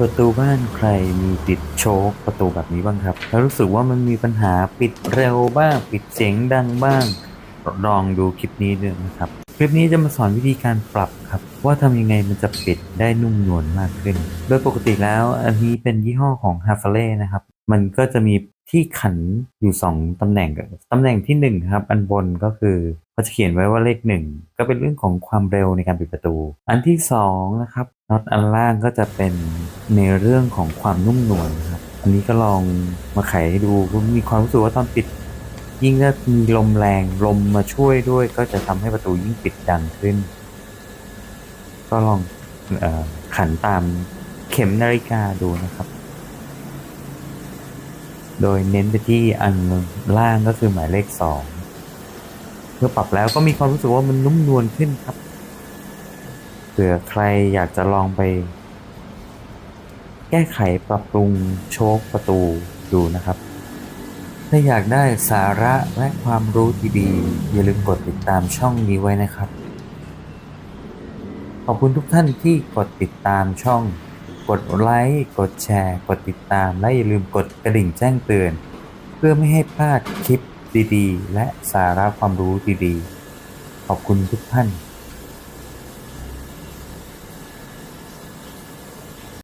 ประตูบ้านใครมีติดโชคประตูแบบนี้บ้างครับ แล้วรู้สึกว่ามันมีปัญหาปิดเร็วบ้างปิดเสียงดังบ้าง ลองดูคลิปนี้ดูนะครับ คลิปนี้จะมาสอนวิธีการปรับครับ ว่าทำยังไงมันจะปิดได้นุ่มนวลมากขึ้น โดยปกติแล้วอันนี้เป็นยี่ห้อของ h a f a l e นะครับ มันก็จะมีที่ขันอยู่ 2ตำแหน่งตำแหน่งที่1ครับอันบนก็คือ เขาจะเขียนไว้ว่าเลข 1 ก็เป็นเรื่องของความเร็วในการปิดประตู อันที่2นะครับน็อตอันล่างก็จะเป็นในเรื่องของความนุ่มนวลนะครับอันนี้ก็ลองมาไขดูมีความรู้สึกว่าตอนปิด ยิ่งถ้ามีลมแรงลมมาช่วยด้วย ก็จะทำให้ประตูยิ่งปิดดังขึ้น ก็ลองอขันตามเข็มนาฬิกาดูนะครับ โดยเน้นไปที่อันล่างก็คือหมายเลขสอง อปรับแล้วก็มีความรู้สึกว่ามันนุ่มนวลขึ้นครับเผื่อใครอยากจะลองไป แก้ไขปรับปรุงโชคประตูดูนะครับ ถ้าอยากได้สาระและความรู้ดีๆอย่าลืมกดติดตามช่องนี้ไว้นะครับ ขอบคุณทุกท่านที่กดติดตามช่อง กดไลค์กดแชร์ กดติดตามและอย่าลืมกดกระดิ่งแจ้งเตือน เพื่อไม่ให้พลาดคลิป ดีๆ และสาระความรู้ดีๆ ขอบคุณทุกท่าน